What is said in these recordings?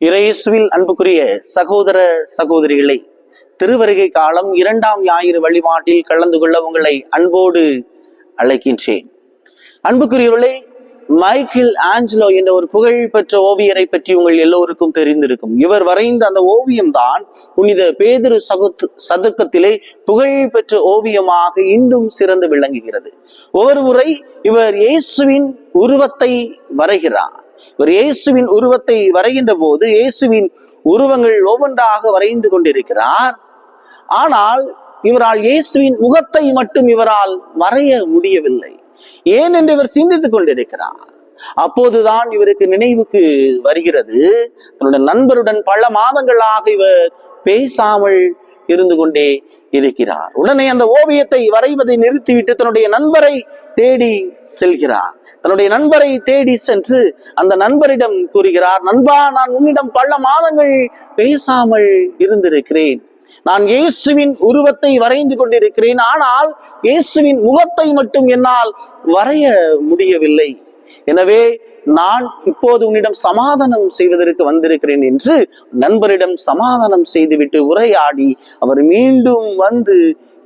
இறையேசுவில் அன்புக்குரிய சகோதர சகோதரிகளை திருவருகை காலம் இரண்டாம் ஞாயிறு வழிபாட்டில் கலந்து கொள்ள உங்களை அன்போடு அழைக்கின்றேன். அன்புக்குரியவர்களே மைக்கேல் ஆஞ்சலோ என்ற ஒரு புகழ்பெற்ற ஓவியரை பற்றி உங்கள் எல்லோருக்கும் தெரிந்திருக்கும். இவர் வரைந்த அந்த ஓவியம் தான் புனித பேதிரு சகுத் சதுக்கத்திலே புகழ் பெற்ற ஓவியமாக இன்றும் சிறந்து விளங்குகிறது. ஒவ்வொரு முறை இவர் இயேசுவின் உருவத்தை வரைகிறார். இவர் இயேசுவின் உருவத்தை வரைகின்ற போது இயேசுவின் உருவங்கள் ஒவ்வொன்றாக வரைந்து கொண்டிருக்கிறார். ஆனால் இவரால் இயேசுவின் முகத்தை மட்டும் இவரால் வரைய முடியவில்லை. ஏன் என்று இவர் சிந்தித்துக் கொண்டிருக்கிறார். அப்போதுதான் இவருக்கு நினைவுக்கு வருகிறது. தன்னுடைய நண்பருடன் பல மாதங்களாக இவர் பேசாமல் இருந்து கொண்டே இருக்கிறார். உடனே அந்த ஓவியத்தை வரைவதை நிறுத்திவிட்டு தன்னுடைய நண்பரை தேடி செல்கிறார். தன்னுடைய நண்பரை தேடி சென்று அந்த நண்பரிடம் கூறுகிறார் நண்பா நான் உன்னிடம் பல மாதங்கள் பேசாமல் இருந்திருக்கிறேன். நான் இயேசுவின் உருவத்தை வரைந்து கொண்டிருக்கிறேன். ஆனால் இயேசுவின் முகத்தை மட்டும் என்னால் வரைய முடியவில்லை. எனவே நான் இப்போது உன்னிடம் சமாதானம் செய்வதற்கு வந்திருக்கிறேன் என்று நண்பரிடம் சமாதானம் செய்துவிட்டு உரையாடி அவர் மீண்டும் வந்து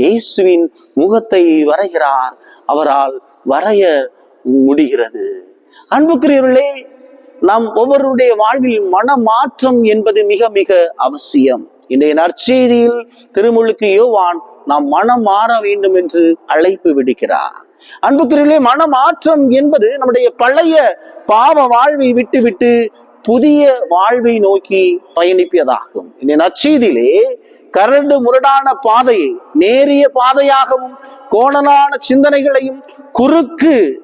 இயேசுவின் முகத்தை வரைகிறார். அவரால் வரைய முடிகிறது. அன்புக்குரியவர்களே நாம் ஒவ்வொருடைய வாழ்வில் மனமாற்றம் என்பது மிக மிக அவசியம். இன்றைய நற்செய்தியில் திருமுழுக்கு யோவான் நாம் மனம் மாற வேண்டும் என்று அழைப்பு விடுக்கிறார். அன்புக்குரியவர்களே மனமாற்றம் என்பது நம்முடைய பழைய பாவ வாழ்வை விட்டுவிட்டு புதிய வாழ்வை நோக்கி பயணிப்பதாகும். இந்த நற்செய்தியிலே கரடு முரடான பாதையை நேரிய பாதையாகவும் கோணலான சிந்தனைகளையும் குறுக்கு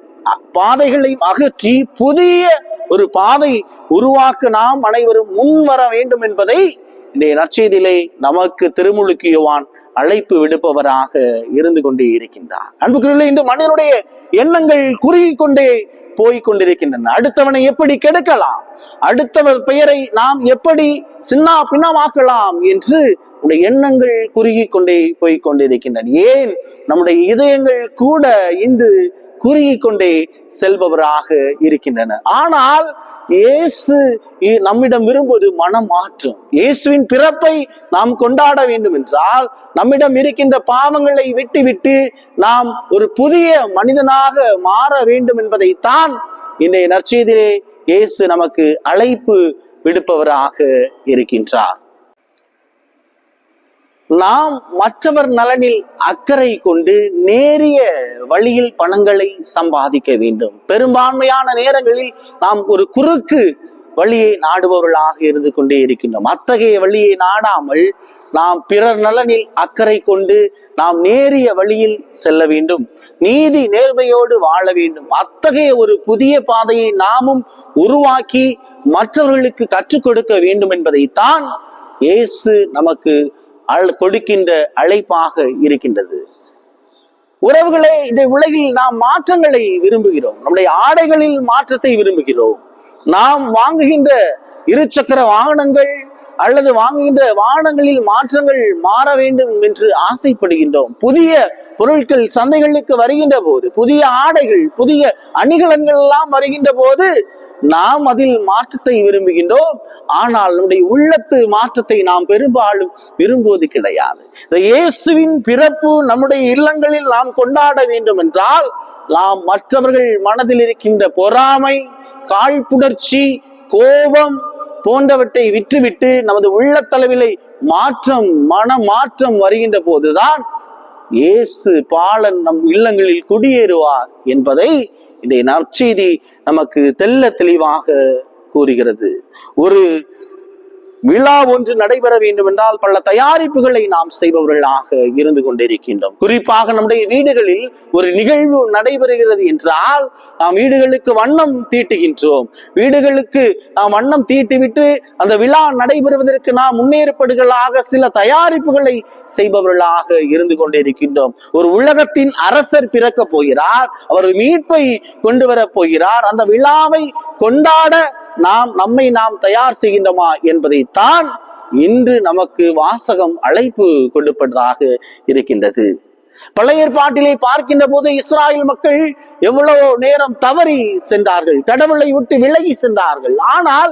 பாதைகளையும் அகற்றி புதிய ஒரு பாதை உருவாக்க நாம் அனைவரும் முன் வர வேண்டும் என்பதை இன்றைய நற்செய்தியிலே நமக்கு திருமுழுக்கு யோவான் அழைப்பு விடுப்பவராக இருந்து கொண்டே இருக்கின்றார். அன்புக்குரியவர்களே இன்று மனிதனுடைய எண்ணங்கள் குறுகி கொண்டே போய் கொண்டிருக்கின்றன. அடுத்தவனை எப்படி கெடுக்கலாம்? அடுத்தவர் பெயரை நாம் எப்படி சின்னா பின்னமாக்கலாம் என்று நம்முடைய எண்ணங்கள் குறுகி கொண்டே போய் கொண்டிருக்கின்றன. ஏன்? நம்முடைய இதயங்கள் கூட இன்று குறுகி கொண்டே செல்பவராக இருக்கின்றன. ஆனால் இயேசு நம்மிடம் விரும்புவது மனமாற்றம். இயேசுவின் பிறப்பை நாம் கொண்டாட வேண்டும் என்றால் நம்மிடம் இருக்கின்ற பாவங்களை விட்டுவிட்டு நாம் ஒரு புதிய மனிதனாக மாற வேண்டும் என்பதைத்தான் இன்றைய நற்செய்தியிலே இயேசு நமக்கு அழைப்பு விடுப்பவராக இருக்கின்றார். நாம் மற்றவர் நலனில் அக்கறை கொண்டு நேரிய வழியில் பணங்களை சம்பாதிக்க வேண்டும். பெரும்பான்மையான நேரங்களில் நாம் ஒரு குறுக்கு வழியை நாடுபவர்களாக இருந்து கொண்டே இருக்கின்றோம். அத்தகைய வழியை நாடாமல் நாம் பிறர் நலனில் அக்கறை கொண்டு நாம் நேரிய வழியில் செல்ல வேண்டும். நீதி நேர்மையோடு வாழ வேண்டும். அத்தகைய ஒரு புதிய பாதையை நாமும் உருவாக்கி மற்றவர்களுக்கு கற்றுக் கொடுக்க வேண்டும் என்பதைத்தான் இயேசு நமக்கு அழ- கொடுக்கின்ற அழைப்பாக இருக்கின்றது. உறவுகளை இந்த உலகில் நாம் மாற்றங்களை விரும்புகிறோம். நம்முடைய ஆடைகளில் மாற்றத்தை விரும்புகிறோம். நாம் வாங்குகின்ற இருசக்கர வாகனங்கள் அல்லது வாங்குகின்ற வாகனங்களில் மாற்றங்கள் மாற வேண்டும் என்று ஆசைப்படுகின்றோம். புதிய பொருட்கள் சந்தைகளுக்கு வருகின்ற போது புதிய ஆடைகள் புதிய அணிகலன்கள் எல்லாம் வருகின்ற போது நாம் அதில் மாற்றத்தை விரும்புகின்றோம். ஆனால் நம்முடைய உள்ளத்து மாற்றத்தை நாம் பெரும்பாலும் விரும்புவது கிடையாது. இந்த இயேசுவின் பிறப்பு நம்முடைய இல்லங்களில் நாம் கொண்டாட வேண்டும் என்றால் நாம் மற்றவர்கள் மனதில் இருக்கின்ற பொறாமை காழ்ப்புணர்ச்சி கோபம் போன்றவற்றை விற்றுவிட்டு நமது உள்ளத்தளவிலை மாற்றம் மன மாற்றம் வருகின்ற போதுதான் இயேசு பாலன் நம் இல்லங்களில் குடியேறுவார் என்பதை இன்றைய நற்செய்தி நமக்கு தெள்ள தெளிவாக கூறுகிறது. ஒரு விழா ஒன்று நடைபெற வேண்டும் என்றால் பல தயாரிப்புகளை நாம் செய்பவர்களாக இருந்து கொண்டிருக்கின்றோம். குறிப்பாக நம்முடைய வீடுகளில் ஒரு நிகழ்வு நடைபெறுகிறது என்றால் நாம் வீடுகளுக்கு வண்ணம் தீட்டுகின்றோம். வீடுகளுக்கு நாம் வண்ணம் தீட்டிவிட்டு அந்த விழா நடைபெறுவதற்கு நாம் முன்னேற்பாடுகளாக சில தயாரிப்புகளை செய்பவர்களாக இருந்து கொண்டிருக்கின்றோம். ஒரு உலகத்தின் அரசர் பிறக்க போகிறார் அவர் மீட்பை கொண்டு வர போகிறார் அந்த விழாவை கொண்டாட நாம் நம்மை நாம் தயார் செய்கின்றோமா என்பதைத்தான் இன்று நமக்கு வாசகம் அழைப்பு கொடுப்பதாக இருக்கின்றது. பழைய ஏற்பாட்டிலே பார்க்கின்ற போது இஸ்ராயல் மக்கள் எவ்வளவு நேரம் தவறி சென்றார்கள் கடவுளை விட்டு விலகி சென்றார்கள். ஆனால்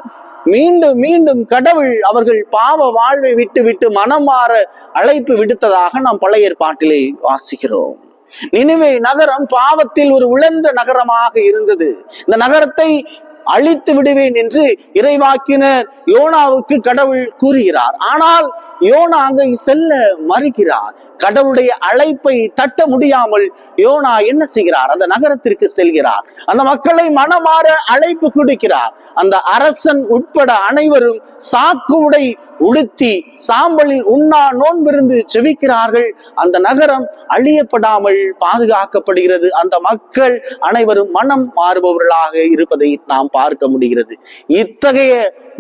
மீண்டும் மீண்டும் கடவுள் அவர்கள் பாவ வாழ்வை விட்டு விட்டு மனம் மாற அழைப்பு விடுத்ததாக நாம் பழைய ஏற்பாட்டிலே வாசிக்கிறோம். நினைவே நகரம் பாவத்தில் ஒரு உழந்த நகரமாக இருந்தது. இந்த நகரத்தை அழித்து விடுவேன் என்று இறைவாக்கினர் யோனாவுக்கு கடவுள் கூறுகிறார். ஆனால் யோனா அங்கே செல்ல மறுக்கிறார். கடவுளுடைய அழைப்பை தட்ட முடியாமல் யோனா என்ன செய்கிறார்? அந்த நகரத்திற்கு செல்கிறார். அந்த மக்களை மனமாற அழைப்பு கொடுக்கிறார். அந்த அரசன் உட்பட அனைவரும் சாக்கு உடை உடுத்தி சாம்பலில் உண்ணா நோன்பிருந்து செவிக்கிறார்கள் அந்த நகரம் அழியப்படாமல் பாதுகாக்கப்படுகிறது. அந்த மக்கள் அனைவரும் மனம் மாறுபவர்களாக இருப்பதை நாம் பார்க்க முடிகிறது. இத்தகைய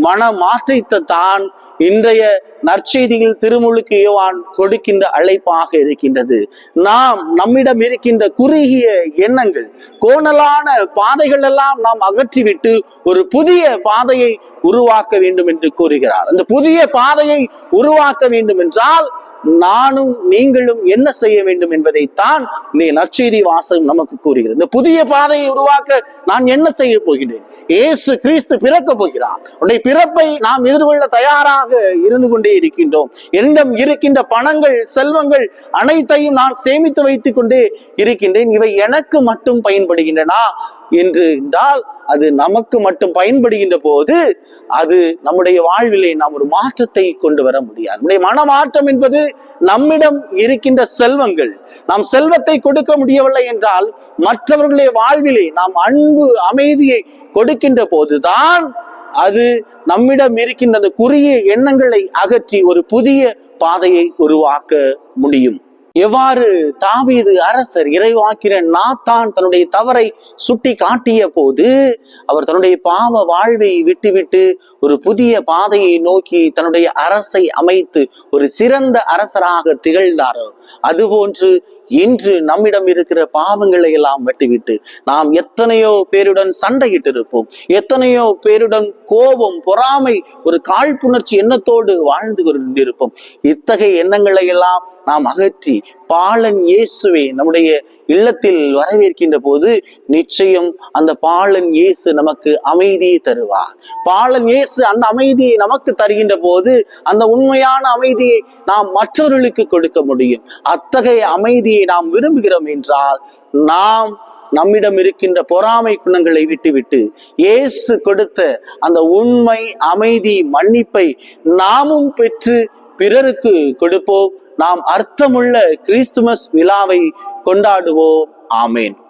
மன மாற்றத்தை தான் இன்றைய நற்செய்தியில் திருமுழுக்கு யோவான் கொடுக்கின்ற அழைப்பாக இருக்கின்றது. நாம் நம்மிடம் இருக்கின்ற குறுகிய எண்ணங்கள் கோணலான பாதைகள் எல்லாம் நாம் அகற்றிவிட்டு ஒரு புதிய பாதையை உருவாக்க வேண்டும் என்று கூறுகிறார். அந்த புதிய பாதையை உருவாக்க வேண்டும் என்றால் நானும் நீங்களும் என்ன செய்ய வேண்டும் என்பதைத்தான் நீ நற்செய்தி வாசகம் நமக்கு கூறுகிறது. இந்த புதிய பாதையை உருவாக்க நான் என்ன செய்ய போகிறேன் ஏசு கிறிஸ்து பிறக்க போகிறார். உன்னுடைய பிறப்பை நாம் எதிர்கொள்ள தயாராக இருந்து கொண்டே இருக்கின்றோம். என்னிடம் இருக்கின்ற பணங்கள் செல்வங்கள் அனைத்தையும் நான் சேமித்து வைத்துக் கொண்டே இருக்கின்றேன். இவை எனக்கு மட்டும் பயன்படுகின்றன. என்றால் அது நமக்கு மட்டும் பயன்படுகின்ற போது அது நம்முடைய வாழ்விலே நாம் ஒரு மாற்றத்தை கொண்டு வர முடியாது. நம்முடைய மனமாற்றம் என்பது நம்மிடம் இருக்கின்ற செல்வங்கள். நாம் செல்வத்தை கொடுக்க முடியவில்லை என்றால் மற்றவர்களுடைய வாழ்விலே நாம் அன்பு அமைதியை கொடுக்கின்ற போதுதான் அது நம்மிடம் இருக்கின்ற அந்த குறுகிய எண்ணங்களை அகற்றி ஒரு புதிய பாதையை உருவாக்க முடியும். எவ்வாறு தாவீது அரசர் இறைவாக்கிற நாத்தான் தன்னுடைய தவறை சுட்டி காட்டிய போது அவர் தன்னுடைய பாவ வாழ்வை விட்டுவிட்டு ஒரு புதிய பாதையை நோக்கி தன்னுடைய அரசை அமைத்து ஒரு சிறந்த அரசராக திகழ்ந்தாரோ? அதுபோன்று இன்று நம்மிடம் இருக்கிற பாவங்களை எல்லாம் வெட்டிவிட்டு நாம் எத்தனையோ பேருடன் சண்டையிட்டு இருப்போம் எத்தனையோ பேருடன் கோபம் பொறாமை ஒரு காழ்ப்புணர்ச்சி எண்ணத்தோடு வாழ்ந்து கொண்டிருப்போம். இத்தகைய எண்ணங்களை எல்லாம் நாம் அகற்றி பாலன் இயேசுவே நம்முடைய இல்லத்தில் வரவேற்கின்ற போது நிச்சயம் அந்த பாலன் இயேசு நமக்கு அமைதியை தருவார். பாலன் இயேசு அந்த அமைதியை நமக்கு தருகின்ற போது அந்த உண்மையான அமைதியை நாம் மற்றவர்களுக்கு கொடுக்க முடியும். அத்தகைய அமைதியை நாம் விரும்புகிறோம் என்றால் நாம் நம்மிடம் இருக்கின்ற பொறாமை குணங்களை விட்டுவிட்டு இயேசு கொடுத்த அந்த உண்மை அமைதி மன்னிப்பை நாமும் பெற்று பிறருக்கு கொடுப்போம். நாம் அர்த்தமுள்ள கிறிஸ்துமஸ் விழாவை கொண்டாடுவோம். ஆமேன்.